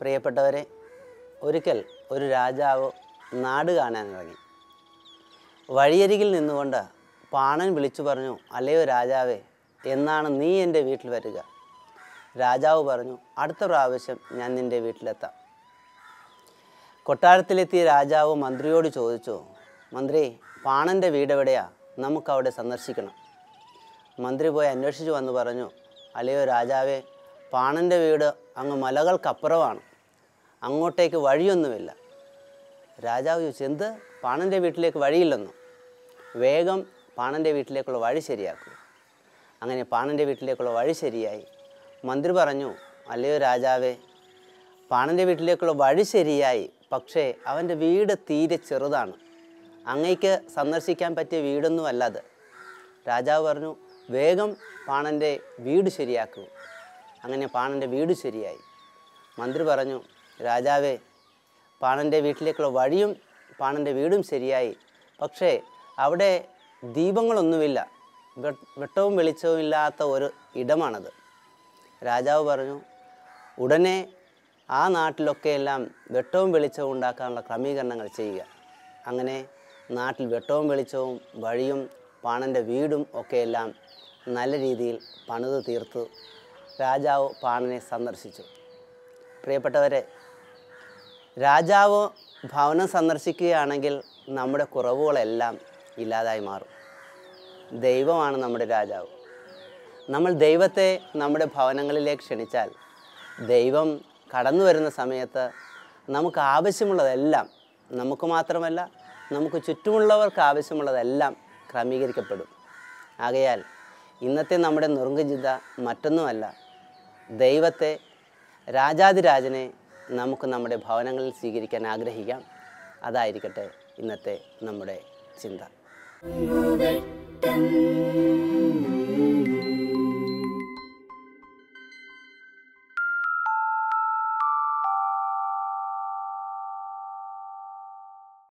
പ്രിയപ്പെട്ടവരെ ഒരിക്കൽ ഒരു രാജാവ് നാട് കാണാൻ ഇറങ്ങി വഴിയരികിൽ നിന്നുകൊണ്ട് പാണൻ വിളിച്ചു പറഞ്ഞു അല്ലയോ രാജാവേ എന്നാണ് നീ എന്റെ വീട്ടിൽ വരിക? രാജാവ് പറഞ്ഞു അടുത്ത പ്രാവശ്യം ഞാൻ നിന്റെ വീട്ടിലെത്താം. കൊട്ടാരത്തിലെത്തിയ രാജാവ് മന്ത്രിയോട് ചോദിച്ചു മന്ത്രി പാണന്റെ വീട് എവിടെയാ? നമുക്കവിടെ സന്ദർശിക്കണം. മന്ത്രി പോയി അന്വേഷിച്ചു വന്ന് പറഞ്ഞു അല്ലയോ രാജാവേ പാണന്റെ വീട് അങ്ങ് മലകൾക്കപ്പുറമാണ്. അങ്ങോട്ടേക്ക് വഴിയൊന്നുമില്ല. രാജാവ് ചോദിച്ചു എന്ത്? പാണന്റെ വീട്ടിലേക്ക് വഴിയില്ലെന്നു? വേഗം പാണന്റെ വീട്ടിലേക്കുള്ള വഴി ശരിയാക്കും. അങ്ങനെ പാണന്റെ വീട്ടിലേക്കുള്ള വഴി ശരിയായി. മന്ത്രി പറഞ്ഞു അല്ലയോ രാജാവേ പാണന്റെ വീട്ടിലേക്കുള്ള വഴി ശരിയായി പക്ഷേ അവന്റെ വീട് തീരെ ചെറുതാണ്. അങ്ങയ്ക്ക് സന്ദർശിക്കാൻ പറ്റിയ വീടൊന്നും അല്ലാത്. രാജാവ് പറഞ്ഞു വേഗം പാണന്റെ വീട് ശരിയാക്കൂ. അങ്ങനെ പാണന്റെ വീട് ശരിയായി. മന്ത്രി പറഞ്ഞു രാജാവേ പാണന്റെ വീട്ടിലേക്കുള്ള വഴിയും പാണന്റെ വീടും ശരിയായി. പക്ഷേ അവിടെ ദീപങ്ങളൊന്നുമില്ല. വെട്ടവും വെളിച്ചവും ഇല്ലാത്ത ഒരു ഇടമാണത്. രാജാവ് പറഞ്ഞു ഉടനെ ആ നാട്ടിലൊക്കെ എല്ലാം വെട്ടവും വെളിച്ചവും ഉണ്ടാക്കാനുള്ള ക്രമീകരണങ്ങൾ ചെയ്യുക. അങ്ങനെ നാട്ടിൽ വെട്ടവും വെളിച്ചവും വഴിയും പാണന്റെ വീടും ഒക്കെ എല്ലാം നല്ല രീതിയിൽ പണിത് തീർത്ത് രാജാവ് പാണനെ സന്ദർശിച്ചു. പ്രിയപ്പെട്ടവരെ രാജാവ് ഭവനം സന്ദർശിക്കുകയാണെങ്കിൽ നമ്മുടെ കുറവുകളെല്ലാം ഇല്ലാതായി മാറും. ദൈവമാണ് നമ്മുടെ രാജാവ്. നമ്മൾ ദൈവത്തെ നമ്മുടെ ഭവനങ്ങളിലേക്ക് ക്ഷണിച്ചാൽ ദൈവം കടന്നു വരുന്ന സമയത്ത് നമുക്ക് ആവശ്യമുള്ളതെല്ലാം നമുക്ക് മാത്രമല്ല നമുക്ക് ചുറ്റുമുള്ളവർക്ക് ആവശ്യമുള്ളതെല്ലാം ക്രമീകരിക്കപ്പെടും. ആകയാൽ ഇന്നത്തെ നമ്മുടെ നുറുങ്കുചിന്ത മറ്റൊന്നുമല്ല. ദൈവത്തെ രാജാതിരാജനെ നമുക്ക് നമ്മുടെ ഭവനങ്ങളിൽ സ്വീകരിക്കാൻ ആഗ്രഹിക്കാം. അതായിരിക്കട്ടെ ഇന്നത്തെ നമ്മുടെ ചിന്ത. வெட்டம்